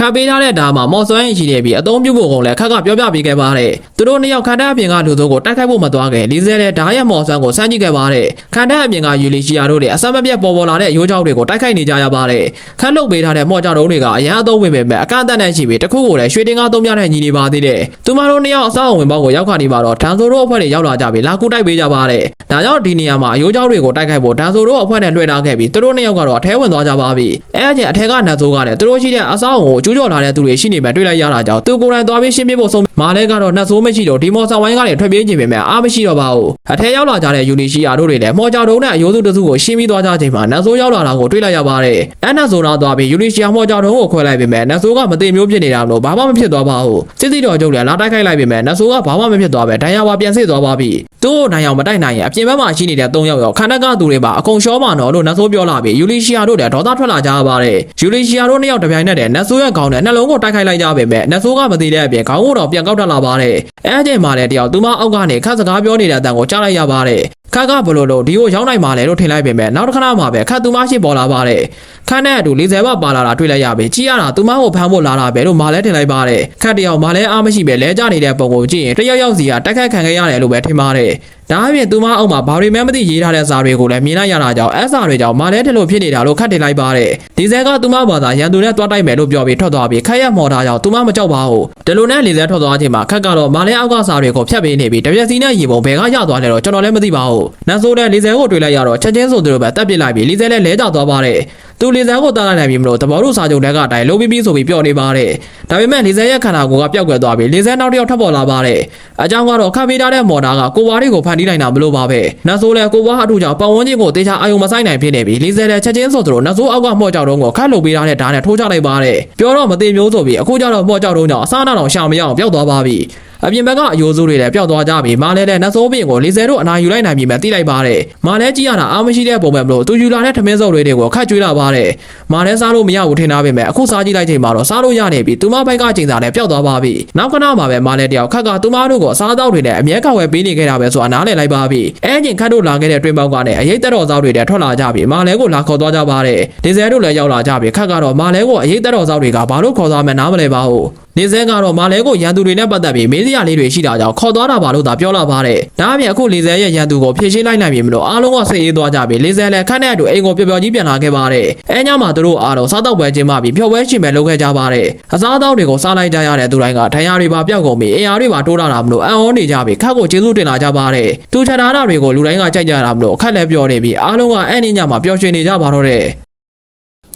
ခတ်ပေးထားတဲ့ဓာတ်မှာမော်စွမ်းရင်ရှိနေပြီးအသုံးပြုဖို့ကိုလည်းခက်ကပြောပြပေးခဲ့ပါတယ်သူတို့နှစ်ယောက်ခန္ဓာအပြင်ကလူတို့ကိုတိုက်ခိုက်ဖို့မသွားခင်လီဇဲတဲ့ဓာတ်ရဲ့မော်စွမ်းကိုစမ်းကြည့်ခဲ့ပါတယ်ခန္ဓာအပြင်ကယူလီရှီယာတို့လည်းအစမပြတ်ပေါ်ပေါ်လာတဲ့ရိုးကြောက်တွေကိုတိုက်ခိုက်နေကြရပါတယ်ခတ်လုပ်ပေးထားတဲ့မော်ကြောက်တုံးတွေကအရန်အသုံးဝင်ပေမဲ့အကန့်အသတ်နဲ့ရှိပြီးတစ်ခုကိုလည်းရွှေတင်ကားသုံးပြတဲ့ညီနေပါသေးတယ်သူမတို့နှစ်ယောက်အဆောက်အဝင်ဘောက်ကိုရောက်ခါနေပါတော့ဒန်ဆိုတို့အဖွဲ့တွေရောက်လာကြပြီးလာကူတိုက်ပေးကြပါတယ်ဒါကြောင့်ဒီနေရာမှာရိုးကြောက်တွေကိုတိုက်ခိုက်ဖို့ဒန်ဆိုတို့အဖွဲ့နဲ့လွှဲထားခဲ့ပြီးသူတို့နှစ်ယောက်ကတော့အထဲဝင်သွားကြပါပြီအဲအချင်းအထက်ကနတ်ဆိုးကလည်းသူတို့ရှိတဲ့အဆောက်အုံကိုကျူးကျော်လာတဲ့သူတွေရှိနေမှတွေ့လိုက်ရတာကြောင့်သူကိုယ်တိုင်သွားပြီးရှင်းပြဖို့ဆုံးမာလဲကတော့နတ်ဆိုးမရှိတော့ဒီမော်ဆာဝိုင်းကနေထွက်ပြေးခြင်းပဲမဲ့အားမရှိတော့ပါဘူးအထဲရောက်လာကြတဲ့ယူနီရှိယာတို့တွေလည်းမော်ကြောက်တုံးနဲ့အယိုးစုတစုကိုရှင်းပြီးသွားကြချိန်မှာနတ်ဆိုးရောက်လာတာကိုတွေ့လိုက်ရပါတယ်အဲနတ်ဆိုးတော့သွားပြီးယူနီရှိယာမော်ကြောက်တုံးကိုခွဲလိုက်ပေမဲ့နတ်ဆိုးကမသိမျိုးဖြစ်နေတာလို့ဘာမှမဖြစ်သွားပါဘူးစစ်စစ်တော်ကျုပ်လည်းလာတိုက်ခိုက်လိုက်ပေမဲ့နတ်ဆိုးကဘာမှမဖြစ်သွားပဲဒဏ်ရာပါပြန်ဆစ်သွားပါပြီသူ့ကိုနိုင်အောင်မတိုက်နိုင်ရင်အပြင်ဘက်မှာရှိနေတဲ့၃ယောက်ရောခန္ဓာကသူတွေပါအကုန်ရှောပါနော်လို့နတ်ဆိုးပြောလာပြီးယူလီရှီယာတို့လည်းဒေါသထွက်လာကြရပါတယ်ယူလီရှီယာတို့နှစ်ယောက်တပြိုင်နက်တည်းနတ်ဆိုးရဲ့ခေါင်းနဲ့နှလုံးကိုတိုက်ခိုက်လိုက်ကြပေမဲ့နတ်ဆိုးကမသိတဲ့အပြင်ခေါင်းကိုတော့ပြန်ကောက်တက်လာပါတယ်အဲအချိန်မှာလည်းတယောက်သူမအောက်ကနေခတ်စကားပြောနေတဲ့အတန်ကိုကြားလိုက်ရပါတယ်ခါကဘလို့လို့ဒီကိုရောက်နိုင်ပါလေလို့ထင်လိုက်ပေမဲ့နောက်တစ်ခဏမှပဲခတ်သူမရှိပေါ်လာပါတယ်ခန်းနဲ့အတူ40ဘပါလာတာတွေ့လိုက်ရပြီကြည်ရတာသူမကိုဖမ်းဖို့လာတာပဲလို့မာလဲထင်လိုက်ပါတယ်ခတ်တယောက်မာလဲအားမရှိပဲလဲကြနေတဲ့ပုံကိုကြည့်ရင်တယောက်ယောက်စီကတက်ခတ်ခံခဲ့ရတယ်လို့ပဲထင်ပါတယ် ဒါအပြင်သူမအောက်မှာဘာတွေမှမသိရေးထားတဲ့စာတွေကိုလည်းမြင်လိုက်ရတာကြောင့်အဲစာတွေကြောင့်မာလဲထလို့ဖြစ်နေတာလို့ခတ်တင်လိုက်ပါတယ်ဒီဇဲကသူမဘာသာရန်သူနဲ့တွားတိုက်မယ်လို့ပြောပြီးထွက်သွားပြီးခက်ရက်မော်တာကြောင့်သူမမကြောက်ပါဘူးဒီလိုနဲ့လေဇဲထွက်သွားချိန်မှာခက်ကတော့မာလဲအောက်ကစာတွေကိုဖြတ်ပေးနေပြီးတပြက်စီနဲ့ရေပုံဘယ်ကရသွားလဲတော့ကျွန်တော်လည်းမသိပါဘူးနတ်ဆိုးတဲ့လေဇဲကိုတွေ့လိုက်ရတော့ချက်ချင်းဆိုသူတို့ပဲတက်ပစ်လိုက်ပြီးလေဇဲလည်းလဲကျသွားပါတယ် သူလေဇဲကိုတားလိုက်နိုင်ပြီမလို့တဘောတို့စာချုပ်လက်ကအတိုင်းလုံးပြီးပြီးဆိုပြီးပြောနေပါတယ်ဒါပေမဲ့လေဇဲရဲ့ခန္ဓာကိုယ်ကပျောက်ကွယ်သွားပြီးလေဇဲနောက်တစ်ယောက်ထပ်ပေါ်လာပါတယ်အကြောင်းကတော့ခပ်ပေးထားတဲ့မော်တာကကိုဝါးတွေကိုဖန်တီးနိုင်တာမလို့ပါပဲနတ်ဆိုးလည်းကိုဝါးအထူကြောင့်ပတ်ဝန်းကျင်ကိုတေချာအာယုံမဆိုင်နိုင်ဖြစ်နေပြီးလေဇဲလည်းချက်ချင်းဆိုသူတို့နတ်ဆိုးအောက်ကမော့ကြောက်တုံးကိုခတ်လုပ်ပေးထားတဲ့ဓာတ်နဲ့ထိုးချလိုက်ပါတယ်ပြောတော့မသိမျိုးဆိုပြီးအခုကျတော့မော့ကြောက်တုံးကြောင့်အစားအသောက်ရှာမရအောင်ပျောက်သွားပါပြီ အပြင်ဘက်ကအယိုးစိုးတွေလည်းပျောက်သွားကြပြီမာလဲလည်းနတ်ဆိုးပင်ကိုလေဆယ်တို့အနာယူလိုက်နိုင်ပြီမဲ့တိလိုက်ပါတယ်မာလဲကြည့်ရတာအားမရှိတဲ့ပုံပဲမလို့သူယူလာတဲ့ထမင်းစုပ်တွေတွေကိုခတ်ကျွေးလာပါတယ်မာလဲစားလို့မရဘူးထင်တာပဲမဲ့အခုစားကြည့်လိုက်ချိန်မှာတော့စားလို့ရနေပြီသူမဘိုက်ကချိန်စာလည်းပျောက်သွားပါပြီနောက်ခဏမှာပဲမာလဲတယောက်ခက်ကသူမတို့ကိုအစားအသောက်တွေနဲ့အမြဲကောက်ဝဲပေးနေခဲ့တာပဲဆိုတာနားလည်လိုက်ပါပြီအဲအချိန်ခတ်တို့လာခဲ့တဲ့တွင်ပေါက်ကနေအရေးတက်တော်စားတွေလည်းထွက်လာကြပြီမာလဲကိုလာခေါ်သွားကြပါတယ်ဒီဇယ်တို့လည်းရောက်လာကြပြီခက်ကတော့မာလဲကိုအရေးတက်တော်စားတွေကဘာလို့ခေါ်သွားမှန်းနားမလဲပါဘူး နေစဲကတော့မာလဲကိုရန်သူတွေနဲ့ပတ်သက်ပြီးမေးစရာလေးတွေရှိတာကြောင့်ခေါ်သွားတာပါလို့သာပြောလာပါတယ်။ဒါအပြင်အခုလေစဲရဲ့ရန်သူကိုဖြည့်ရှင်းလိုက်နိုင်ပြီမလို့အားလုံးကစိတ်အေးသွားကြပြီလေစဲလည်းခန့်တဲ့အတူအိမ်ကိုပျော်ပျော်ကြီးပြန်လာခဲ့ပါတယ်။အဲညမှာသူတို့အားလုံးစားတော့ပွဲချင်းမှပြီးပျော်ပွဲရှင်ပဲလုပ်ခဲ့ကြပါတယ်။အစားအသောက်တွေကိုစားလိုက်ကြရတဲ့သူတိုင်းကဒဏ်ရာတွေပါပျောက်ကုန်ပြီးအင်အားတွေပါတိုးလာတာမလို့အံ့ဩနေကြပြီခက်ကိုကျေးဇူးတင်လာကြပါတယ်။သူချက်ထားတာတွေကိုလူတိုင်းကကြိုက်ကြတာမလို့ခက်လည်းပြောနေပြီးအားလုံးကအဲ့ဒီညမှာပျော်ရွှင်နေကြပါတော့တယ်။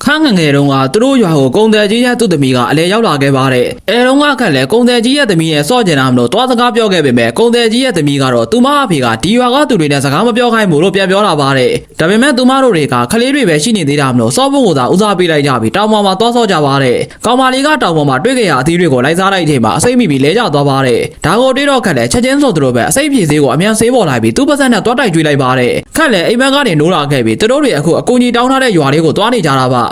ခန်းငယ်ငယ်တုန်းကသူတို့ရွာကိုကုံတယ်ကြီးရဲ့သူ့သမီးကအလဲရောက်လာခဲ့ပါတယ်။အဲတုန်းကခက်လဲကုံတယ်ကြီးရဲ့သမီးနဲ့စော့ကျင်တာမလို့သွားစကားပြောခဲ့ပေမဲ့ကုံတယ်ကြီးရဲ့သမီးကတော့သူမအဖေကဒီရွာကသူတွေနဲ့စကားမပြောခိုင်းဘူးလို့ပြန်ပြောလာပါတယ်။ဒါပေမဲ့သူမတို့တွေကခလေးတွေပဲရှိနေသေးတာမလို့စော့ဖို့ကသာဦးစားပေးလိုက်ကြပြီးတောင်ပေါ်မှာသွားစော့ကြပါတယ်။ကောင်မလေးကတောင်ပေါ်မှာတွေ့ကြရအသီးတွေကိုလိုက်စားလိုက်ချိန်မှာအစိမ့်မိပြီးလဲကျသွားပါတယ်။ဒါကိုတွေ့တော့ခက်လဲချက်ချင်းဆိုသူတို့ပဲအစိမ့်ပြေသေးကိုအမြန်ဆေးပေါ်လိုက်ပြီးသူ့ပါစက်နဲ့သွားတိုက်ကြွေးလိုက်ပါတယ်။ခက်လဲအိမ်မက်ကနေနိုးလာခဲ့ပြီးသူတို့တွေအခုအကူကြီးတောင်းထားတဲ့ရွာလေးကိုသွားနေကြတာပါ။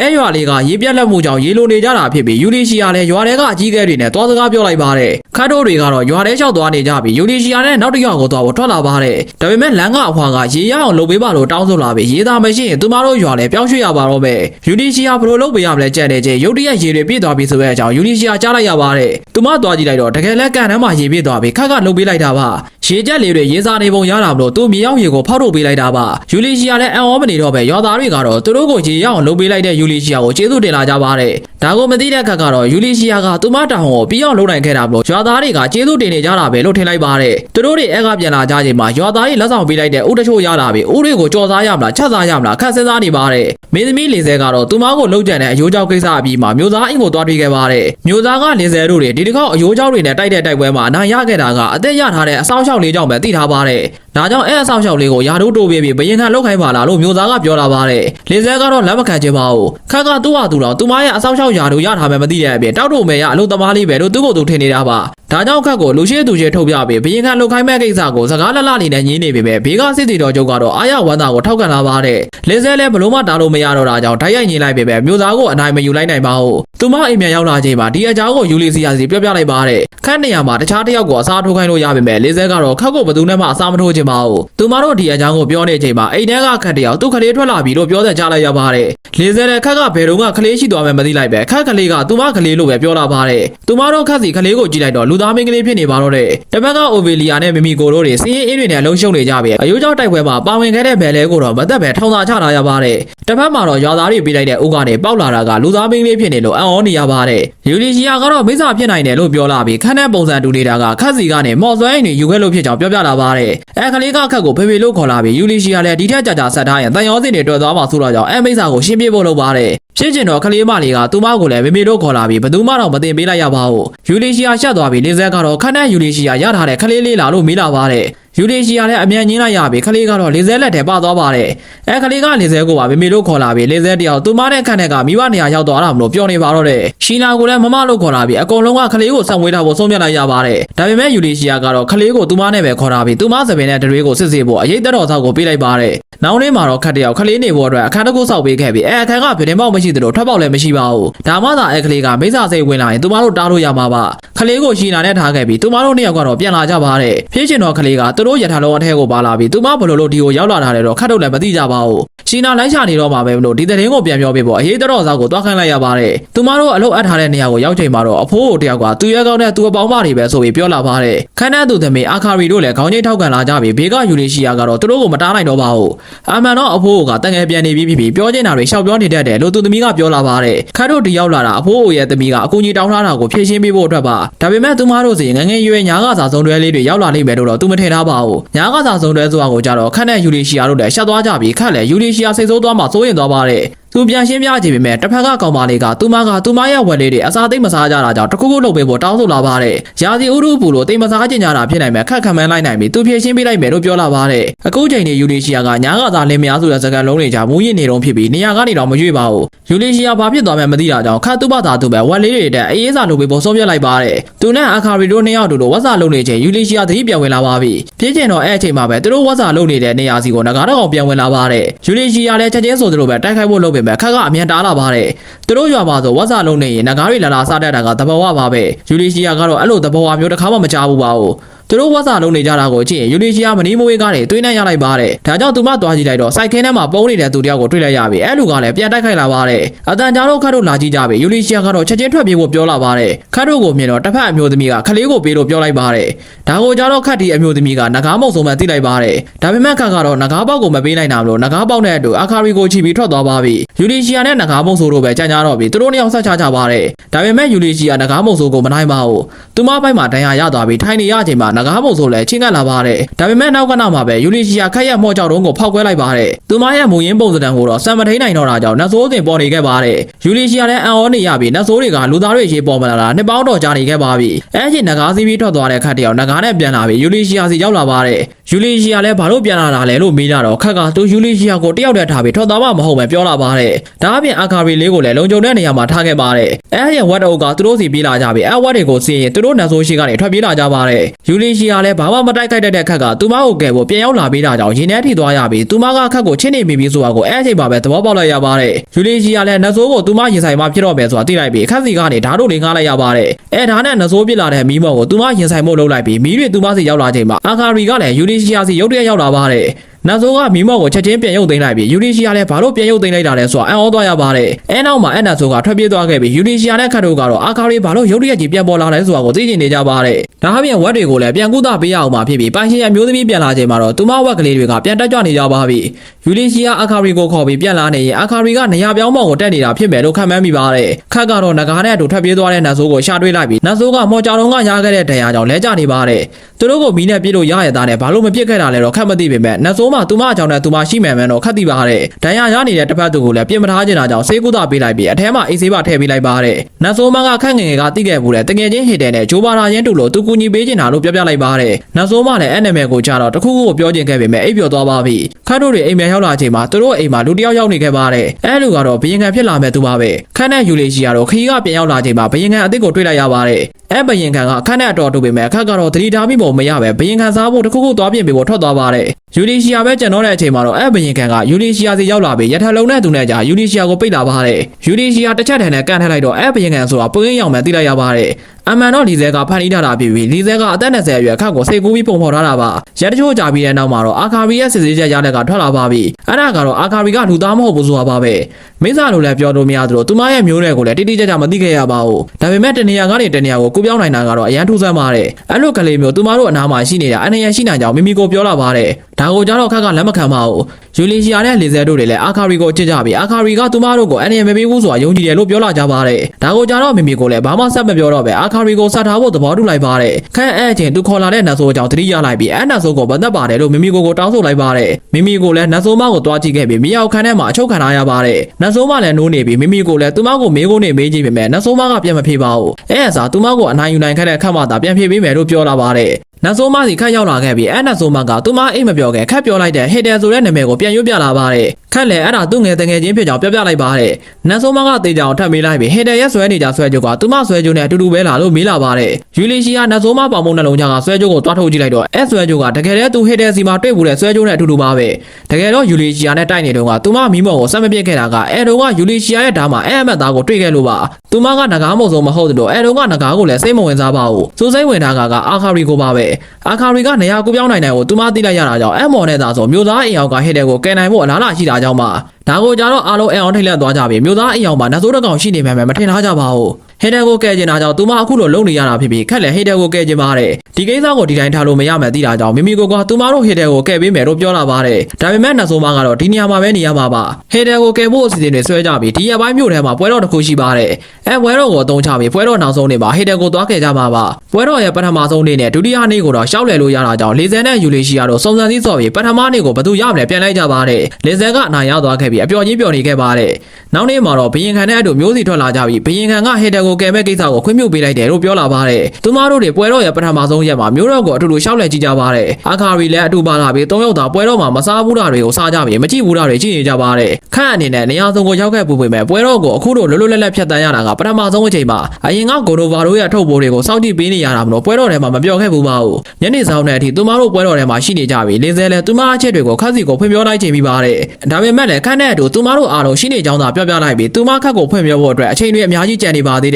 အဲရွာလေးကရေပြက်လက်မှုကြောင့်ရေလိုနေကြတာဖြစ်ပြီးယူလီရှီယာလည်းရွာထဲကအကြီးအကဲတွေနဲ့သွားစကားပြောလိုက်ပါတယ်ခတ်တို့တွေကတော့ရွာထဲလျှောက်သွားနေကြပြီးယူလီရှီယာနဲ့နောက်တစ်ယောက်ကိုသွားဖို့ထွက်လာပါတယ်ဒါပေမဲ့လမ်းကအဖွာကရေရအောင်လုပ်ပေးပါလို့တောင်းဆိုလာပြီးရေသာမရှိရင်သူမတို့ရွာလည်းပြောင်းရွှေ့ရပါတော့မယ်ယူလီရှီယာဘယ်လိုလုပ်ပေးရမလဲကြံနေချင်းရုတ်တရက်ရေတွေပြည့်သွားပြီဆိုတဲ့အကြောင်းယူလီရှီယာကြားလိုက်ရပါတယ်သူမသွားကြည့်လိုက်တော့တကယ်လက်ကန်ထဲမှာရေပြည့်သွားပြီးခက်ခလုပ်ပေးလိုက်တာပါရေကြက်လေးတွေရေစာနေပုံရတာမလို့သူမြေရောက်ရေကိုဖောက်ထုတ်ပေးလိုက်တာပါယူလီရှီယာလည်းအံ့ဩမနေတော့ပဲရွာသားတွေကတော့သူတို့ကိုရေရအောင်လုပ်ပေးလိုက်တဲ့ယူလီရှီယာကိုကျေးဇူးတင်လာကြပါတယ်ဒါကိုမသိတဲ့ခက်ကတော့ယူလီရှီယာကသူမတောင်ကိုပြီးအောင်လုပ်နိုင်ခဲ့တာမလို့ရွာသားတွေကကျေးဇူးတင်နေကြတာပဲလို့ထင်လိုက်ပါတယ်သူတို့တွေအဲကပြန်လာကြချိန်မှာရွာသားတွေလက်ဆောင်ပေးလိုက်တဲ့ဥတချို့ရလာပြီဥတွေကိုကြော်စားရမလားချက်စားရမလားခက်စင်းစားနေပါတယ်မင်းသမီးလင်စဲကတော့သူမကိုလှုပ်ကြံတဲ့အယိုးကြောက်ကိစ္စအပြီးမှာမျိုးသားအိမ်ကိုသွားတွေ့ခဲ့ပါတယ်မျိုးသားကလင်စဲတို့တွေဒီတစ်ခေါက်အယိုးကြောက်တွေနဲ့တိုက်တဲ့တိုက်ပွဲမှာအနိုင်ရခဲ့တာကအသက်ရထားတဲ့အဆောင်ရှောက်လေးကြောင့်ပဲသိထားပါတယ် ဒါကြောင့်အဲအဆောင်ရှောက်လေးကိုယာတို့တိုးပေးပြီးဘယင်ခံလောက်ခိုင်းပါလားလို့မျိုးသားကပြောလာပါတယ်လင်စဲကတော့လက်မခံချင်ပါဘူးခက်ကသူ့ဟာသူတော့သူမရဲ့အဆောင်ရှောက်ယာတို့ရထားမှမသိတဲ့အပြင်တောက်တို့မဲရအလုပ်သမားလေးပဲလို့သူ့ကိုယ်သူထင်နေတာပါဒါကြောင့်ခက်ကိုလူရှိသူရှိထုတ်ပြပြီးဘယင်ခံလောက်ခိုင်းမဲ့ကိစ္စကိုစကားလလလေးနဲ့ညင်းနေပေမဲ့ဘေးကစစ်တီတော်ချုပ်ကတော့အာရဝန္တာကိုထောက်ခံလာပါတယ်လင်စဲလည်းဘလို့မှတားလို့မရတော့တာကြောင့်ဓာတ်ရိုက်ညင်းလိုက်ပေမဲ့မျိုးသားကိုအနိုင်မယူလိုက်နိုင်ပါဘူးသူမအိမ်ပြန်ရောက်လာချိန်မှာဒီအကြောင်းကိုယူလီစီယာစီပြောပြလိုက်ပါတယ်ခက်နေရမှာတခြားတစ်ယောက်ကိုအစားထိုးခိုင်းလို့ရပေမဲ့လင်စဲကတော့ခက်ကိုဘယ်သူနဲ့မှအစားမထိုးချင်င်ပါဘူးသူမတို့ဒီအကြောင်းကိုပြောနေချိန်မှာအိမ်ထဲကခက်တယောက်သူ့ကလေးထွက်လာပြီလို့ပြောတဲ့ကြားလိုက်ရပါတယ်လေဆယ်တဲ့ခက်ကဘယ်တော့ကကလေးရှိသွားမှမသိလိုက်ပဲခက်ကလေးကသူမကလေးလို့ပဲပြောလာပါတယ်သူမတို့ခက်စီကလေးကိုကြည့်လိုက်တော့လူသားမင်းကလေးဖြစ်နေပါတော့တဲ့တစ်ဖက်ကအိုဗီလီယာနဲ့မမီကိုတို့တွေစီးရင်အင်းတွေနဲ့လုံးရှုံနေကြပြီအယိုးကြောင့်တိုက်ပွဲမှာပါဝင်ခဲ့တဲ့ဘယ်လဲကိုတော့မသက်ပဲထောင်သာချထားရပါတယ်တစ်ဖက်မှာတော့ရွာသားတွေပြေးလိုက်တဲ့ဥကနေပေါက်လာတာကလူသားမင်းကလေးဖြစ်နေလို့အံ့ဩနေရပါတယ်ယူလီရှီယာကတော့မိစားဖြစ်နိုင်တယ်လို့ပြောလာပြီးခန်းတဲ့ပုံစံတူနေတာကခက်စီကနေမော်စွဲအိမ်တွေယူခဲ့လို့ဖြစ်ကြောင်းပြောပြလာပါတယ်အဲကလေးကခက်ကိုဖေဖေလို့ခေါ်လာပြီးယူလီရှီယာလည်းဒီထက်ကြာကြာဆက်ထားရင်တန်ရောစင်တွေတွေ့သွားမှာဆိုတော့ကြောင့်အဲမိစားကိုရှင်းပြဖို့လုပ်ပါတယ်ဖြစ်ကျင်တော့ကလေးမလေးကသူမကိုလည်းမေမေတို့ခေါ်လာပြီးဘယ်သူမှတော့မတင်ပေးလိုက်ရပါဘူးယူလီရှီယာရှက်သွားပြီးလေးဆက်ကတော့ခန်းတဲ့ယူလီရှီယာရထားတဲ့ကလေးလေးလာလို့မေးလာပါတယ် ယူလီရှီယာလည်းအမြန်ကြီးလိုက်ရပြီခလေးကတော့လေးစဲလက်ထဲပါသွားပါတယ်အဲခလေးကလေးစဲကိုပါမေမေတို့ခေါ်လာပြီးလေးစဲတယောက်သူမတဲ့ခန့်တဲ့ကမိဘနေရာရောက်သွားတာမလို့ပြောနေပါတော့တယ်ရှီလာကိုလည်းမမလို့ခေါ်လာပြီးအကုန်လုံးကခလေးကိုဆက်ဝေးထားဖို့ဆုံးဖြတ်လိုက်ရပါတယ်ဒါပေမဲ့ယူလီရှီယာကတော့ခလေးကိုသူမနဲ့ပဲခေါ်လာပြီးသူမစပင်နဲ့တရွေးကိုစစ်ဆေးဖို့အရေးတတော်ဆောက်ကိုပေးလိုက်ပါတယ်နောက်နေ့မှာတော့ခတ်တယောက်ခလေးနေဖို့အတွက်အခန်းတစ်ခုဆောက်ပေးခဲ့ပြီးအဲအခန်းကပြတင်းပေါက်မရှိသလိုထွက်ပေါက်လည်းမရှိပါဘူးဒါမှသာအဲခလေးကမိစားစိတ်ဝင်လာရင်သူမတို့တားလို့ရမှာပါခလေးကိုရှီလာနဲ့ထားခဲ့ပြီးသူမတို့နှစ်ယောက်ကတော့ပြန်လာကြပါတယ်ဖြစ်ချင်တော့ခလေးကသူတို့ရထားလုံးအထက်ကိုပါလာပြီးသူမဘလို့လို့ဒီကိုရောက်လာတာလေတော့ခတ်တော့လည်းမသိကြပါဘူး ရှီနာလိုက်ချနေတော့မှာပဲမလို့ဒီသတင်းကိုပြန်ပြောပြဖို့အရေးတော်ဆောက်ကိုတွားခိုင်းလိုက်ရပါတယ်သူမတို့အလုပ်အပ်ထားတဲ့နေရာကိုရောက်ချိန်မှာတော့အဖိုးကိုတယောက်ကသူရဲကောင်းတဲ့သူအပေါင်းမတွေပဲဆိုပြီးပြောလာပါတယ်ခန်းတဲ့သူသမီးအာခါရီတို့လည်းခေါင်းချင်းထောက်ကန်လာကြပြီးဘေကယူလီရှီယာကတော့သူတို့ကိုမတားနိုင်တော့ပါဘူးအမှန်တော့အဖိုးကတငယ်ပြန်နေပြီးပြီပြောချင်တာတွေရှောက်ပြောနေတတ်တယ်လို့သူသမီးကပြောလာပါတယ်ခတ်တို့ဒီရောက်လာတာအဖိုးကိုရဲ့သမီးကအကူကြီးတောင်းထားတာကိုဖြည့်ရှင်းပေးဖို့အတွက်ပါဒါပေမဲ့သူမတို့စီငငယ်ရွယ်ညာကစားဆုံးတွဲလေးတွေရောက်လာလိမ့်မယ်လို့တော့သူမထင်ထားပါဘူးညာကစားဆုံးတွဲဆိုတာကိုကြတော့ခတ်နဲ့ယူလီရှီယာတို့လည်းရှက်သွားကြပြီးခတ်လည်းယူလီရှီယာစိတ်ဆိုးသွားမှစိုးရင်သွားပါတယ် သူပြန်ရှင်းပြကြည့်ပေမဲ့တစ်ဖက်ကကောင်မလေးကသူမကသူမရဲ့ဝက်လေးတွေအစာသိမ့်မစားကြတာကြောင့်တခုခုလုပ်ပေးဖို့တောင်းဆိုလာပါတယ်။ရာစီဥရုပူလို့တိမ်မစားကြင်ကြတာဖြစ်နိုင်မဲ့ခက်ခံမန်းလိုက်နိုင်ပြီသူဖြည့်ရှင်းပေးလိုက်မယ်လို့ပြောလာပါတယ်။အခုချိန်နေယူလီရှီယာကညာကသာလင်းမယားဆိုတဲ့စကားလုံးတွေကြောင့်မူးယစ်နေတော့ဖြစ်ပြီးနေရာကနေတော့မရွေ့ပါဘူး။ယူလီရှီယာဘာဖြစ်သွားမှန်းမသိတာကြောင့်ခတ်သူ့ဘာသာသူပဲဝက်လေးတွေတက်အေးစားလုပ်ပေးဖို့ဆုံးဖြတ်လိုက်ပါတယ်။သူနဲ့အခါရီတို့နှစ်ယောက်တို့လိုဝက်စာလုပ်နေချိန်ယူလီရှီယာသတိပြန်ဝင်လာပါပြီ။ဖြစ်ကျင်တော့အဲ့အချိန်မှာပဲသူတို့ဝက်စာလုပ်နေတဲ့နေရာစီကိုငကားတော့အောင်ပြန်ဝင်လာပါတယ်။ယူလီရှီယာလည်းချက်ချင်းဆိုသလိုပဲတိုက်ခိုက်ဖို့လုပ်ပေမဲ့ခက်ကအမြန်တားလာပါတယ်သူတို့ရွာမှာဆိုဝက်စာလုံးနေရင်ငကားတွေလာလာစားတတ်တာကသဘောဝပါပဲယူလီရှီယာကတော့အဲ့လိုသဘောဝမျိုးတစ်ခါမှမကြားဘူးပါဘူး သူတို့ဝက်စာလုံးနေကြတာကိုကြည့်ရင်ယူလီရှီယာမနီးမဝေးကားတွေတွေးနှံ့ရလိုက်ပါတယ်ဒါကြောင့်သူမသွားကြည့်လိုက်တော့စိုက်ခင်းထဲမှာပုံနေတဲ့သူတယောက်ကိုတွေ့လိုက်ရပြီအဲ့လူကလည်းပြန်တိုက်ခိုက်လာပါတယ်အတန်ကြားတို့ခတ်တို့လာကြည့်ကြပြီယူလီရှီယာကတော့ချက်ချင်းထွက်ပြေးဖို့ပြောလာပါတယ်ခတ်တို့ကိုမြင်တော့တစ်ဖက်အမျိုးသမီးကခလေးကိုပေးလို့ပြောလိုက်ပါတယ်ဒါကိုကြတော့ခတ်ဒီအမျိုးသမီးကငကားမုံဆုံးမှသိလိုက်ပါတယ်ဒါပေမဲ့ခတ်ကတော့ငကားပေါက်ကိုမပေးနိုင်တာမလို့ငကားပေါက်နဲ့အတူအခါရီကိုချီပြီးထွက်သွားပါပြီယူလီရှီယာနဲ့ငကားမုံဆိုတို့ပဲကြံ့ကြတော့ပြီသူတို့နှစ်ယောက်ဆက်ချကြပါတယ်ဒါပေမဲ့ယူလီရှီယာငကားမုံဆိုကိုမနိုင်ပါဘူးသူမပိုက်မှာဒဏ်ရာရသွားပြီးထိုင်နေရချိန်မှာငကားမုံဆိုလည်းချင်းကပ်လာပါတယ်ဒါပေမဲ့နောက်ကနောက်မှာပဲယူလီရှီယာခက်ရက်မော့ကြောက်တုံးကိုဖောက်ခွဲလိုက်ပါတယ်သူမရဲ့မူရင်းပုံစံကိုတော့စံမထိန်နိုင်တော့တာကြောင့်နတ်ဆိုးတင်ပေါ်နေခဲ့ပါတယ်ယူလီရှီယာလည်းအံ့ဩနေရပြီးနတ်ဆိုးတွေကလူသားတွေရေးပေါ်မလာတာနှစ်ပေါင်းတော့ကြာနေခဲ့ပါပြီအဲ့ဒီငကားစီးပြီးထွက်သွားတဲ့ခတ်တယောက်ငကားနဲ့ပြန်လာပြီးယူလီရှီယာစီရောက်လာပါတယ်ယူလီရှီယာလည်းဘာလို့ပြန်လာတာလဲလို့မေးကြတော့ခက်ကသူယူလီရှီယာကိုတယောက်တည်းထားပြီးထွက်သွားမှမဟုတ်ပဲပြောလာပါတယ်ဒါအပြင်အာကာရီလေးကိုလည်းလုံခြုံတဲ့နေရာမှာထားခဲ့ပါတယ်အဲ့ဒီဝက်တုပ်ကသူတို့စီပြေးလာကြပြီးအဲ့ဝက်တွေကိုစီးရင်သူတို့နတ်ဆိုးရှိကနေထွက်ပြေးလာကြပါတယ်ယူလီရှီယာလည်းဘာမှမတိုက်ခိုက်တတ်တဲ့ခက်ကသူမကိုကယ်ဖို့ပြန်ရောက်လာပြီးတာကြောင့်ရင်ထဲထိသွားရပြီးသူမကခက်ကိုချင်းနေမိပြီးဆိုတာကိုအဲ့အချိန်မှာပဲသဘောပေါက်လိုက်ရပါတယ်ယူလီရှီယာလည်းနတ်ဆိုးကိုသူမရင်ဆိုင်မှဖြစ်တော့မယ်ဆိုတာသိလိုက်ပြီးခက်စီကနေဓာတ်တို့လေးငားလိုက်ရပါတယ်အဲ့ဒါနဲ့နတ်ဆိုးပြစ်လာတဲ့မီးမော်ကိုသူမရင်ဆိုင်ဖို့လုပ်လိုက်ပြီးမီးတွေသူမစီရောက်လာချိန်မှာအာကာရီကလည်းယူလီရှီယာစီရုတ်တရက်ရောက်လာပါတယ် နတ်ဆိုးကမီးမော့ကိုချက်ချင်းပြန်ရုပ်သိမ်းလိုက်ပြီးယူရီရှီယာလည်းဘာလို့ပြန်ရုပ်သိမ်းလိုက်တာလဲဆိုတာအံ့ဩသွားရပါတယ်။အဲနောက်မှာအန်နတ်ဆိုးကထွက်ပြေးသွားခဲ့ပြီးယူရီရှီယာနဲ့ခတ်တို့ကတော့အာကာရီဘာလို့ရုပ်တရက်ကြီးပြန်ပေါ်လာလဲဆိုတာကိုသိချင်နေကြပါတယ်။ဒါအပြင်ဝက်တွေကိုလည်းပြန်ကူတာပေးရအောင်မှာဖြစ်ပြီးပိုင်ရှင်ရမျိုးသမီးပြန်လာချိန်မှာတော့သူမဝက်ကလေးတွေကပြန်တက်ကြွနေကြပါပြီ။ယူရီရှီယာအာကာရီကိုခေါ်ပြီးပြန်လာနေရင်အာကာရီကနေရာပြောင်းမောင်ကိုတက်နေတာဖြစ်မယ်လို့ခန့်မှန်းမိပါတယ်။ခတ်ကတော့ငကားနဲ့အတူထွက်ပြေးသွားတဲ့နတ်ဆိုးကိုရှာတွေ့လိုက်ပြီးနတ်ဆိုးကမော်ကြောင်လုံးကရခဲ့တဲ့ဒဏ်ရာကြောင့်လဲကျနေပါတယ်။သူတို့ကိုမီးနဲ့ပြေးလို့ရရသားနဲ့ဘာလို့မပြစ်ခဲ့တာလဲတော့ခတ်မသိပေမဲ့နတ်ဆိုးမှသူမအကြောင်းနဲ့သူမရှိမှန်မှန်တော့ခတ်သိပါတယ်။ဒဏ်ရာရနေတဲ့တစ်ဖက်သူကိုလည်းပြင်မထားချင်တာကြောင့်ဆေးကုသပေးလိုက်ပြီးအထဲမှာအိတ်ဆေးပါထည့်ပေးလိုက်ပါတယ်။နတ်ဆိုးမကခန့်ငယ်ငယ်ကတိခဲ့ဘူးတဲ့တကယ်ချင်းဟစ်တယ်နဲ့ဂျိုးဘာရာချင်းတူလို့သူကူညီပေးချင်တာလို့ပြောပြလိုက်ပါတယ်။နတ်ဆိုးမလည်းအဲ့နာမည်ကိုကြားတော့တခုခုကိုပြောချင်ခဲ့ပေမဲ့အိပ်ပျော်သွားပါပြီ။ခတ်တို့တွေအိမ်ပြန်ရောက်လာချိန်မှာသူတို့အိမ်မှာလူတစ်ယောက်ရောက်နေခဲ့ပါတယ်။အဲ့လူကတော့ဘယင်ခံဖြစ်လာမဲ့သူပါပဲ။ခန့်နဲ့ယူလီရှိရတော့ခီးကပြန်ရောက်လာချိန်မှာဘယင်ခံအစ်စ်ကိုတွေ့လိုက်ရပါတယ်။အဲ့ဘယင်ခံကခန့်နဲ့အတော်တူပေမဲ့အခက်ကတော့သတိထားမိဖို့မရပဲဘယင်ခံစားဖို့တခုခုသွားပြင်ပေးဖို့ထွက်သွားပါတယ်။ယူလီရှိယာပဲကျန်တော့တဲ့အချိန်မှာတော့အဲ့ဘယင်ခံကယူလီရှိယာစီရောက်လာပြီးရထလုံးနဲ့သူနဲ့ကြာယူလီရှိယာကိုပိတ်လာပါတယ်။ယူလီရှိယာတစ်ချက်တည်းနဲ့ကန်ထည့်လိုက်တော့အဲ့ဘယင်ခံဆိုတာပွင့်ရောက်မှသိလိုက်ရပါတယ်။ အမှန်တော့လီဇဲကဖန်တီးထားတာဖြစ်ပြီးလီဇဲကအသက်20အရွယ်ခတ်ကိုစိတ်ကူးပြီးပုံဖော်ထားတာပါရက်တချို့ကြာပြီးတဲ့နောက်မှာတော့အာခါရီရဲ့စစ်စစ်ချက်ရတဲ့ကထွက်လာပါပြီအဲ့ဒါကတော့အာခါရီကလူသားမဟုတ်ဘူးဆိုတာပါပဲမိစားလိုလည်းပြောလို့မရသလိုသူမရဲ့မျိုးနွယ်ကိုလည်းတိတိကျကျမသိခဲ့ရပါဘူးဒါပေမဲ့တနေရာကနေတနေရာကိုကိုပြောင်းနိုင်တာကတော့အရန်ထူးဆန်းပါတယ်အဲ့လိုကလေးမျိုးသူမတို့အနားမှာရှိနေတာအနေရရှိနိုင်ကြောင်းမိမိကိုပြောလာပါတယ်ဒါကိုကြတော့ခက်ကလက်မခံပါဘူး ယူလီရှီယာနဲ့လီဇဲတို့တွေလည်းအာခါရီကိုချစ်ကြပြီးအာခါရီကသူမတို့ကိုအနေရမပေးဘူးဆိုတာယုံကြည်တယ်လို့ပြောလာကြပါတယ်ဒါကိုကြတော့မိမိကိုလည်းဘာမှဆက်မပြောတော့ပဲအာခါရီကိုစထားဖို့သဘောတူလိုက်ပါတယ်ခန့်အဲ့အချိန်သူခေါ်လာတဲ့နတ်ဆိုးကြောင့်တတိရလိုက်ပြီးအဲ့နတ်ဆိုးကိုဗတ်သက်ပါတယ်လို့မိမိကိုကိုတောင်းဆိုလိုက်ပါတယ်မိမိကိုလည်းနတ်ဆိုးမကိုတွားကြည့်ခဲ့ပြီးမြေအောင်ခန်းထဲမှာအချုပ်ခံထားရပါတယ်နတ်ဆိုးမလည်းနိုးနေပြီးမိမိကိုလည်းသူမကိုမေးခွန်းနေမေးကြည့်ပေမဲ့နတ်ဆိုးမကပြန်မဖြေပါဘူးအဲ့အစားသူမကိုအနိုင်ယူနိုင်ခဲ့တဲ့ခက်မှသာပြန်ဖြေပေးမယ်လို့ပြောလာပါတယ် နတ်ဆိုးမစီခက်ရောက်လာခဲ့ပြီးအဲ့နတ်ဆိုးမကသူမအိတ်မပြောခင်ခက်ပြောလိုက်တဲ့ဟေတယ်ဆိုတဲ့နာမည်ကိုပြန်ရွတ်ပြလာပါတယ် ခက်လည်းအဲ့ဒါသူ့ငယ်တငယ်ချင်းဖြစ်ကြောင်းပြောပြလိုက်ပါတယ်နတ်ဆိုးမကတေးကြောင်ထပ်မေးလိုက်ပြီးဟေတယ်ရဲ့ဆွဲနေကြဆွဲကြိုးကသူမဆွဲကြိုးနဲ့အတူတူပဲလာလို့မေးလာပါတယ်ယူလီရှီယာနတ်ဆိုးမပေါင်မုံနှလုံးသားကဆွဲကြိုးကိုတွားထုတ်ကြည့်လိုက်တော့အဲ့ဆွဲကြိုးကတကယ်တည်းသူဟေတယ်စီမှာတွေ့ဘူးတဲ့ဆွဲကြိုးနဲ့အတူတူပါပဲတကယ်တော့ယူလီရှီယာနဲ့တိုက်နေတော့ကသူမမိမော်ကိုဆက်မပြစ်ခဲ့တာကအဲ့တော့ကယူလီရှီယာရဲ့ဓာတ်မှာအဲ့အမတ်သားကိုတွေ့ခဲ့လို့ပါသူမကနဂါးမုံဆုံးမဟုတ်တော့အဲ့တော့ကနဂါးကိုလည်းစိတ်မဝင်စားပါဘူးစူးစိမ့်ဝင်တာကကအာခါရီကိုပါပဲအာခါရီကနေရာကိုပြောင်းနိုင်တယ်ကိုသူမသိလိုက်ရတာကြောင့်အဲ့မော်နဲ့သာဆိုမျိုးသားအိမ်အောင်ကဟစ်တယ်ကိုကယ်နိုင်ဖို့အလားအလာရှိတာကြောင့်ပါဒါကိုကြတော့အားလုံးအအောင်ထိတ်လက်သွားကြပြီမျိုးသားအိမ်အောင်မှာနတ်ဆိုးတစ်ကောင်ရှိနေမှမထင်ထားကြပါဘူး ဟေတယ်ကိုကဲကျင်တာကြောင့်သူမအခုလိုလုံနေရတာဖြစ်ပြီးခက်လည်းဟေတယ်ကိုကဲကျင်ပါတယ်ဒီကိစ္စကိုဒီတိုင်းထားလို့မရမယ်သိတာကြောင့်မိမိကိုကသူမတို့ဟေတယ်ကိုကဲပေးမယ်လို့ပြောလာပါတယ်ဒါပေမဲ့နတ်ဆိုးမကတော့ဒီနေရာမှာပဲနေရမှာပါဟေတယ်ကိုကဲဖို့အစီအစဉ်တွေဆွဲကြပြီးဒီရက်ပိုင်းမြို့ထဲမှာပွဲတော်တစ်ခုရှိပါတယ်အဲပွဲတော်ကိုအသုံးချပြီးပွဲတော်နောက်ဆုံးနေ့မှာဟေတယ်ကိုသွားခဲ့ကြမှာပါပွဲတော်ရဲ့ပထမဆုံးနေ့နဲ့ဒုတိယနေ့ကိုတော့ရှောက်လည်လို့ရတာကြောင့်လေဆယ်နဲ့ယူလီရှိယာတို့စုံစမ်းစည်းစော်ပြီးပထမနေ့ကိုဘသူရမလဲပြန်လိုက်ကြပါတယ်လေဆယ်ကအနာရသွားခဲ့ပြီးအပျော်ကြီးပျော်နေခဲ့ပါတယ်နောက်နေ့မှာတော့ဘရင်ခံတဲ့အတူမျိုးစီထွက်လာကြပြီးဘရင်ခံကဟေတယ်ကိုကဲမဲ့ကိစ္စကိုခွင့်ပြုပေးလိုက်တယ်လို့ပြောလာပါတယ်သူမတို့တွေပွဲတော်ရဲ့ပထမဆုံးရက်မှာမျိုးတော်ကိုအတူတူရှောက်လည်ကြည့်ကြပါတယ်အခါရီလည်းအတူပါလာပြီး၃ယောက်သာပွဲတော်မှာမစားဘူးတာတွေကိုစားကြပြီးမကြည့်ဘူးတာတွေကြည့်နေကြပါတယ်ခန့်အနေနဲ့နေရာစုံကိုရောက်ခဲ့ပူပေမဲ့ပွဲတော်ကိုအခုလိုလွတ်လွတ်လပ်လပ်ဖြတ်တန်းရတာကပထမဆုံးအချိန်မှာအရင်ကဂိုဒိုဗာတို့ရဲ့ထုတ်ပိုးတွေကိုစောင့်ကြည့်ပေးနေရတာမလို့ပွဲတော်ထဲမှာမပြောခဲ့ဘူးပါဘူးညနေဆောင်တဲ့အထိသူမတို့ပွဲတော်ထဲမှာရှိနေကြပြီးလင်းစဲလဲသူမအချက်တွေကိုခက်စီကိုဖွင့်ပြောလိုက်ချိန်ပြီးပါတယ်ဒါပေမဲ့လည်းခန့်တဲ့အတူသူမတို့အားလုံးရှိနေကြောင်းသာပြောပြလိုက်ပြီးသူမခက်ကိုဖွင့်ပြောဖို့အတွက်အချိန်တွေအများကြီးကြံနေပါသေးတယ်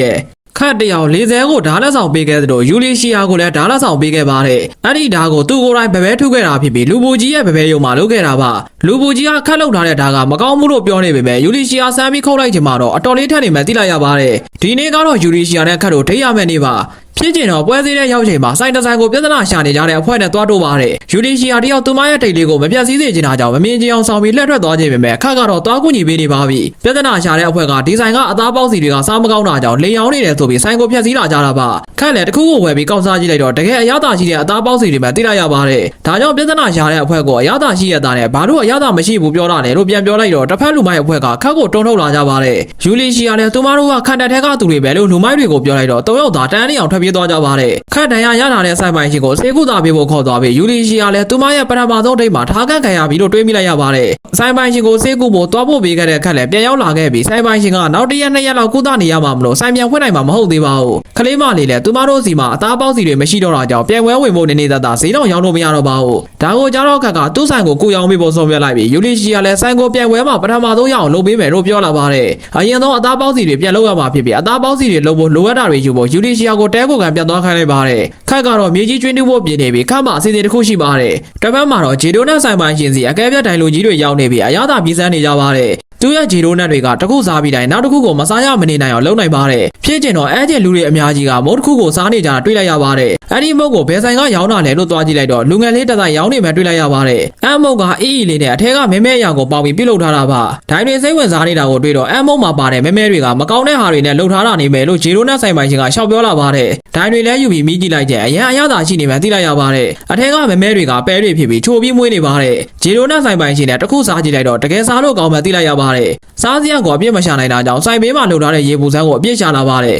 ခတ်တယောက်လေးစဲကိုဓာတ်လက်ဆောင်ပေးခဲ့သလိုယူလီရှီယာကိုလည်းဓာတ်လက်ဆောင်ပေးခဲ့ပါတယ်။အဲ့ဒီဓာတ်ကိုသူ့ကိုယ်တိုင်ဗပဲထုတ်ခဲ့တာဖြစ်ပြီးလူပူကြီးရဲ့ဗပဲယုံမှာလုပ်ခဲ့တာပါ။လူပူကြီးကခတ်လုပ်ထားတဲ့ဓာတ်ကမကောင်းဘူးလို့ပြောနေပေမဲ့ယူလီရှီယာစမ်းပြီးခုတ်လိုက်ချင်မှတော့အတော်လေးထက်နေမှသိလိုက်ရပါတယ်။ဒီနေ့ကတော့ယူလီရှီယာနဲ့ခတ်တို့ထိရမယ့်နေ့ပါ။ဖြစ်ကျင်တော့ပွဲစည်းတဲ့ရောက်ချိန်မှာစိုင်းတဆိုင်ကိုပြဿနာရှာနေကြတဲ့အဖွဲ့နဲ့တွားတို့ပါတယ်ယူလီရှီယာတယောက်သူမရဲ့တိတ်လေးကိုမပြတ်စည်းစေချင်တာကြောင့်မမြင်ချင်အောင်ဆောင်ပြီးလှည့်ထွက်သွားခြင်းပဲမဲ့ခက်ကတော့တွားကူညီပေးနေပါပြီပြဿနာရှာတဲ့အဖွဲ့ကဒီဇိုင်ကအသားပေါက်စီတွေကစားမကောင်းတာကြောင့်လေယောင်းနေတယ်ဆိုပြီးဆိုင်ကိုဖျက်ဆီးလာကြတာပါခက်လည်းတခုခုဝယ်ပြီးကောက်စားကြည့်လိုက်တော့တကယ်အရသာရှိတဲ့အသားပေါက်စီတွေမှသိလိုက်ရပါတယ်ဒါကြောင့်ပြဿနာရှာတဲ့အဖွဲ့ကအရသာရှိရတာနဲ့ဘာလို့အရသာမရှိဘူးပြောတာလဲလို့ပြန်ပြောလိုက်တော့တစ်ဖက်လူမိုက်အဖွဲ့ကခက်ကိုတုံးထုတ်လာကြပါတယ်ယူလီရှီယာလည်းသူမတို့ကခန္ဓာထဲကသူတွေပဲလို့လူမိုက်တွေကိုပြောလိုက်တော့၃ယောက်သာတန်းနေအောင်ထွက်ပြေးသွားကြပါတယ်ခတ်တန်ရရလာတဲ့ဆိုင်ပိုင်ရှင်ကိုစေကုသာပေးဖို့ခေါ်သွားပြီးယူလီရှီယာလည်းသူမရဲ့ပထမဆုံးဒိတ်မှာထားကန့်ခံရပြီလို့တွေးမိလိုက်ရပါတယ်ဆိုင်ပိုင်ရှင်ကိုစေကုဖို့သွားဖို့ပေးခဲ့တဲ့ခက်လည်းပြန်ရောက်လာခဲ့ပြီးဆိုင်ပိုင်ရှင်ကနောက်တစ်ရက်နှစ်ရက်လောက်ကုသနေရမှာမလို့ဆိုင်ပြန်ဖွင့်နိုင်မှာမဟုတ်သေးပါဘူးခလေးမလေးလည်းသူမတို့စီမှာအသားပေါက်စီတွေမရှိတော့တာကြောင့်ပြန်ဝဲဝင်ဖို့နေနေသာသာဈေးတော့ရောင်းလို့မရတော့ပါဘူးဒါကိုကြားတော့ခက်ကသူ့ဆိုင်ကိုကိုရောင်းပေးဖို့ဆုံးဖြတ်လိုက်ပြီးယူလီရှီယာလည်းဆိုင်ကိုပြန်ဝဲမှာပထမဆုံးရအောင်လုပ်ပေးမယ်လို့ပြောလာပါတယ်အရင်ဆုံးအသားပေါက်စီတွေပြန်လုပ်ရမှာဖြစ်ပြီးအသားပေါက်စီတွေလုပ်ဖို့လိုအပ်တာတွေယူဖို့ယူလီရှီယာကိုတဲကိုကန်ပြန်သွားခိုင်းလိုက်ပါတယ်ခက်ကတော့မြေကြီးကျွင်းတူဖို့ပြင်နေပြီးခက်မှာအစီအစဉ်တစ်ခုရှိပါတယ်တစ်ဖက်မှာတော့ဂျေဒိုနဲ့ဆိုင်ပိုင်ရှင်စီအကဲပြတ်တိုင်လိုကြီးတွေရောက်နေပြီးအရသာပြည်စမ်းနေကြပါတယ်သူရဲ့ဂျီရိုနက်တွေကတစ်ခုစားပြီးတိုင်းနောက်တစ်ခုကိုမစားရမနေနိုင်အောင်လုပ်နိုင်ပါတယ်ဖြစ်ကျင်တော့အဲ့ကျလူတွေအများကြီးကမုတ်တစ်ခုကိုစားနေကြတာတွေ့လိုက်ရပါတယ် အဲ့ဒီမုတ်ကိုဘယ်ဆိုင်ကရောင်းတာလဲလို့သွားကြည့်လိုက်တော့လူငယ်လေးတစ်ဆိုင်ရောင်းနေမှတွေ့လိုက်ရပါတယ်အဲ့မုတ်ကအီအီလေးနဲ့အထက်ကမဲမဲအရာကိုပေါက်ပြီးပြုတ်လုထားတာပါဒိုင်တွေစိတ်ဝင်စားနေတာကိုတွေ့တော့အဲ့မုတ်မှာပါတဲ့မဲမဲတွေကမကောင်းတဲ့ဟာတွေနဲ့လှုပ်ထားတာနေမယ်လို့ဂျီရိုနက်ဆိုင်ပိုင်ရှင်ကရှောက်ပြောလာပါတယ်ဒိုင်တွေလည်းယူပြီးမိကြည့်လိုက်တဲ့အရန်အရသာရှိနေမှသိလိုက်ရပါတယ်အထက်ကမဲမဲတွေကပဲတွေဖြစ်ပြီးချိုပြီးမွေးနေပါတယ်ဂျီရိုနက်ဆိုင်ပိုင်ရှင်နဲ့တစ်ခုစားကြည့်လိုက်တော့တကယ်စားလို့ကောင်းမှသိလိုက်ရပါတယ်စားစရာကိုအပြစ်မရှာနိုင်တာကြောင့်စိုင်ဘေးမှာလှုပ်ထားတဲ့ရေပူစမ်းကိုအပြစ်ရှာလာပါတယ်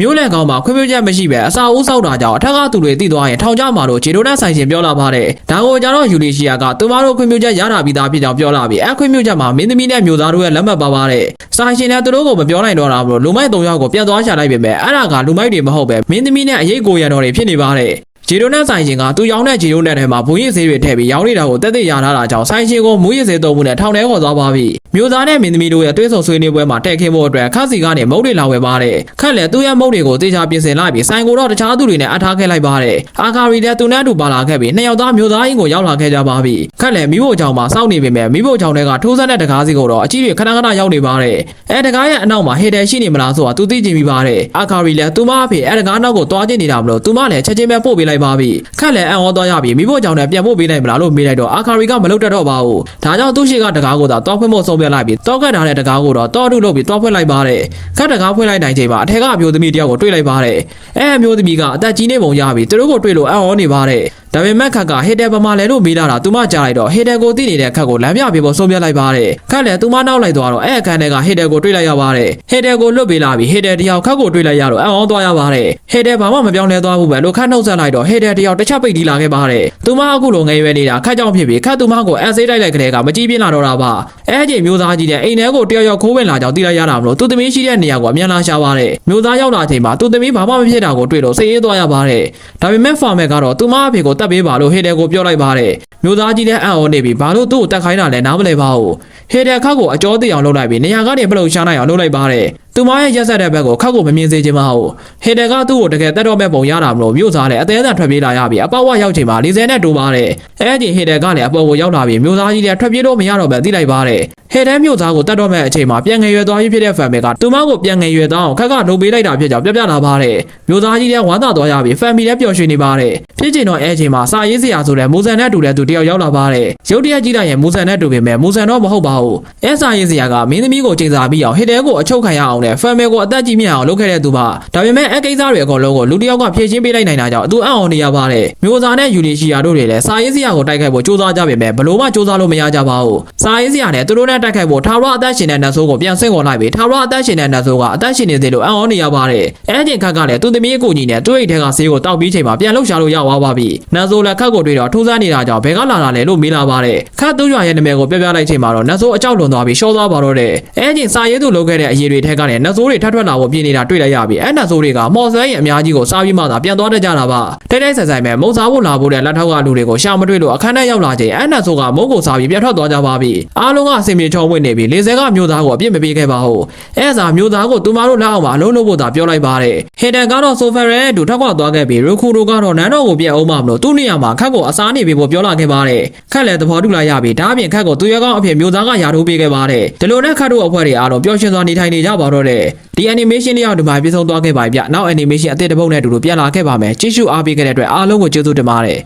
မျိုးလက်ကောင်းမှာခွင့်ပြုချက်မရှိပဲအစာအိုးဆောက်တာကြောင့်အထက်ကသူတွေတည်သွားရင်ထောင်ကြမှာလို့ဂျေရိုနက်ဆိုင်ရှင်ပြောလာပါတယ်။ဒါကိုကြတော့ယူလီရှီယာကသူမတို့ခွင့်ပြုချက်ရတာပြီးသားဖြစ်ကြောင်းပြောလာပြီးအခွင့်ပြုချက်မှာမင်းသမီးနဲ့မျိုးသားတို့ရဲ့လက်မှတ်ပါပါတယ်။ဆိုင်ရှင်လည်းသူတို့ကိုမပြောနိုင်တော့တာမလို့လူမိုက်၃ယောက်ကိုပြန်သွားရှာလိုက်ပေမဲ့အဲ့ဒါကလူမိုက်တွေမဟုတ်ပဲမင်းသမီးနဲ့အရေးကိုရတော်တွေဖြစ်နေပါတယ်။ဂျီရိုနက်ဆိုင်ရှင်ကသူရောင်းတဲ့ဂျီရိုနက်ထဲမှာဘူးရည်ဆေးတွေထည့်ပြီးရောင်းနေတာကိုတက်တက်ရထားတာကြောင့်ဆိုင်ရှင်ကိုမူရည်ဆေးသုံးမှုနဲ့ထောင်ထဲခေါ်သွားပါပြီ။ မျိုးသားနဲ့မင်းသမီးတို့ရဲ့တွဲဆုံဆွေးနွေးပွဲမှာတက်ခင်းဖို့အတွက်ခက်စီကနေမုတ်တွေလာဝယ်ပါတယ်ခက်လည်းသူ့ရဲ့မုတ်တွေကိုတေချာပြင်ဆင်လိုက်ပြီးဆိုင်ကိုတော့တခြားသူတွေနဲ့အထားခဲ့လိုက်ပါတယ်အာကာရီလည်းသူနဲ့အတူပါလာခဲ့ပြီးနှစ်ယောက်သားမျိုးသားအင်းကိုရောက်လာခဲ့ကြပါပြီခက်လည်းမိဖို့ကြောင့်မှာစောင့်နေပေမဲ့မိဖို့ကြောင့်တွေကထိုးစက်တဲ့တကားစီကိုတော့အကြီးတွေခဏခဏရောက်နေပါတယ်အဲတကားရဲ့အနောက်မှာဟေတယ်ရှိနေမလားဆိုတာသူသိချင်ပြီးပါတယ်အာကာရီလည်းသူမအဖေအဲတကားနောက်ကိုတွားကျင်နေတာမလို့သူမလည်းချက်ချင်းပဲပို့ပေးလိုက်ပါပြီခက်လည်းအံ့ဩသွားရပြီမိဖို့ကြောင့်လည်းပြန်ပို့ပေးနိုင်မလားလို့မေးလိုက်တော့အာကာရီကမလုပ်တတ်တော့ပါဘူးဒါကြောင့်သူ့ရှိကတကားကိုသာတွားဖွင့်ဖို့ဆုံးဖြတ်လိုက်ပြီးတောက်ကတ်ထားတဲ့တကားကိုတော့တောအထုလုပ်ပြီးတွားဖွင့်လိုက်ပါတယ်ခက်တကားဖွင့်လိုက်နိုင်ချိန်မှာအထက်ကအမျိုးသမီးတယောက်ကိုတွေ့လိုက်ပါတယ်အဲအမျိုးသမီးကအသက်ကြီးနေပုံရပြီးသူတို့ကိုတွေ့လို့အံ့ဩနေပါတယ် ဒါပေမဲ့ခက်ကဟေတယ်ပမာလဲလို့မေးလာတာသူမကြားလိုက်တော့ဟေတယ်ကိုသိနေတဲ့ခက်ကိုလမ်းပြပေးဖို့ဆုံးဖြတ်လိုက်ပါတယ်ခက်လည်းသူမနောက်လိုက်သွားတော့အဲအခန်းထဲကဟေတယ်ကိုတွေ့လိုက်ရပါတယ်ဟေတယ်ကိုလွတ်ပေးလာပြီးဟေတယ်တယောက်ခက်ကိုတွေ့လိုက်ရတော့အံ့ဩသွားရပါတယ်ဟေတယ်ဘာမှမပြောင်းလဲသွားဘူးပဲလို့ခက်နှုတ်ဆက်လိုက်တော့ဟေတယ်တယောက်တစ်ချက်ပိတ်တီးလာခဲ့ပါတယ်သူမအခုလိုငယ်ရွယ်နေတာခက်ကြောင့်ဖြစ်ပြီးခက်သူမကိုအဆေးတိုက်လိုက်ကလေးကမကြည့်ပြင်းလာတော့တာပါအဲအချိန်မျိုးသားကြီးတဲ့အိမ်ထဲကိုတယောက်ယောက်ခိုးဝင်လာကြောင်းသိလိုက်ရတာမလို့သူသမီးရှိတဲ့နေရာကိုအမြန်လာရှာပါတယ်မျိုးသားရောက်လာချိန်မှာသူသမီးဘာမှမဖြစ်တာကိုတွေ့လို့စိတ်အေးသွားရပါတယ်ဒါပေမဲ့ဖာမက်ကတော့သူမအဖေကိုတတ်ပေးပါလို့ဟေတယ်ကိုပြောလိုက်ပါတယ်မျိုးသားကြီးတဲ့အံ့ဩနေပြီးဘာလို့သူ့ကိုတတ်ခိုင်းတာလဲနားမလဲပါဘူးဟေတယ်ခက်ကိုအကြောသိအောင်လုပ်လိုက်ပြီးနေရာကနေပလုံရှားနိုင်အောင်လုပ်လိုက်ပါတယ် သူမရဲ့ရက်ဆက်တဲ့ဘက်ကိုခက်ကိုမမြင်စေချင်ပါဘူးဟေတယ်ကသူ့ကိုတကယ်တတ်တော့မဲ့ပုံရတာမလို့မြို့သားလည်းအသေးအံထွက်ပြေးလာရပြီးအပေါက်ဝရောက်ချိန်မှာ40နဲ့တိုးပါတယ်အဲအချိန်ဟေတယ်ကလည်းအပေါ်ကိုရောက်လာပြီးမြို့သားကြီးလည်းထွက်ပြေးလို့မရတော့ပဲသိလိုက်ပါတယ်ဟေတယ်မြို့သားကိုတတ်တော့မဲ့အချိန်မှာပြန်ငယ်ရွယ်သွားပြီးဖြစ်တဲ့ဖန်မက်ကသူမကိုပြန်ငယ်ရွယ်သွားအောင်ခက်ကလုံပေးလိုက်တာဖြစ်ကြောင်းပြပြလာပါတယ်မြို့သားကြီးလည်းဝမ်းသာသွားရပြီးဖန်မီလည်းပျော်ရွှင်နေပါတယ်ဖြစ်ချင်တော့အဲအချိန်မှာစာရေးစရာဆိုတဲ့မူဆန်နဲ့တူတဲ့သူတယောက်ရောက်လာပါတယ်ရုတ်တရက်ကြီးလိုက်ရင်မူဆန်နဲ့တူပေမဲ့မူဆန်တော့မဟုတ်ပါဘူးအဲစာရေးစရာကမင်းသမီးကိုချိန်စာပြီးအောင်ဟေတယ်ကိုအချုပ်ခံရအောင်နဲ့ဖန်မဲကိုအသက်ကြီးမြတ်အောင်လုပ်ခဲ့တဲ့သူပါဒါပေမဲ့အဲကိစ္စတွေအကုန်လုံးကိုလူတစ်ယောက်ကဖြည့်ရှင်းပေးလိုက်နိုင်တာကြောင့်သူအံ့ဩနေရပါတယ်မျိုးသားနဲ့ယူနီရှိယာတို့တွေလည်းစာရေးစရာကိုတိုက်ခိုက်ဖို့စူးစမ်းကြပေမဲ့ဘလို့မှစူးစမ်းလို့မရကြပါဘူးစာရေးစရာနဲ့သူတို့နဲ့တိုက်ခိုက်ဖို့ထာဝရအသက်ရှင်တဲ့နတ်ဆိုးကိုပြန်ဆင့်ခေါ်လိုက်ပြီးထာဝရအသက်ရှင်တဲ့နတ်ဆိုးကအသက်ရှင်နေသေးလို့အံ့ဩနေရပါတယ်အဲအချိန်ခက်ကလည်းသူသမီးအကူကြီးနဲ့သူ့အိတ်ထဲကဆေးကိုတောက်ပြီးချိန်မှာပြန်လှုပ်ရှားလို့ရသွားပါပြီနတ်ဆိုးလည်းခက်ကိုတွေ့တော့ထူးဆန်းနေတာကြောင့်ဘယ်ကလာတာလဲလို့မေးလာပါတယ်ခက်သူ့ရွာရဲ့နာမည်ကိုပြပြလိုက်ချိန်မှာတော့နတ်ဆိုးအကြောက်လွန်သွားပြီးရှော့သွားပါတော့တယ်အဲအချိန်စာရေးသူလုပ်ခဲ့တဲ့အရေးတွေထဲကလည်းနတ်ဆိုးတွေထပ်ထွက်လာဖို့ပြင်နေတာတွေ့လိုက်ရပြီးအဲနတ်ဆိုးတွေကမော်ဆွဲရင်အများကြီးကိုစားပြီးမှသာပြန်သွားတတ်ကြတာပါတိတ်တိတ်ဆိုင်ဆိုင်ပဲမုံစားဖို့လာဖို့တဲ့လက်ထောက်ကလူတွေကိုရှာမတွေ့လို့အခန်းထဲရောက်လာချိန်အဲနတ်ဆိုးကမုံကိုစားပြီးပြတ်ထွက်သွားကြပါပြီအားလုံးကအစင်ပြေချုံဝင်နေပြီးလေဆဲကမျိုးသားကိုအပြစ်မပေးခဲ့ပါဘူးအဲစာမျိုးသားကိုသူမတို့လက်အောက်မှာအလုံးလုံးဖို့သာပြောလိုက်ပါတယ်ဟေတန်ကတော့ဆိုဖယ်ရဲအတူထောက်ကသွားခဲ့ပြီးရခုတို့ကတော့နန်းတော်ကိုပြက်အောင်မမလို့သူ့နေရာမှာခက်ကိုအစားနေပေးဖို့ပြောလာခဲ့ပါတယ်ခက်လည်းသဘောတူလိုက်ရပြီးဒါအပြင်ခက်ကိုသူရဲကောင်းအဖြစ်မျိုးသားကယာထိုးပေးခဲ့ပါတယ်ဒီလိုနဲ့ခက်တို့အဖွဲ့တွေအားလုံးပျော်ရွှင်စွာနေထိုင်နေကြပါတော့တယ်ဒီ animation လေးအောင်ဒီမှာပြည့်စုံသွားခဲ့ပါပြီဗျနောက် animation အသစ်တစ်ပုဒ်နဲ့အတူတူပြန်လာခဲ့ပါမယ်ကြည့်ရှုအားပေးခဲ့တဲ့အတွက်အားလုံးကိုကျေးဇူးတင်ပါတယ်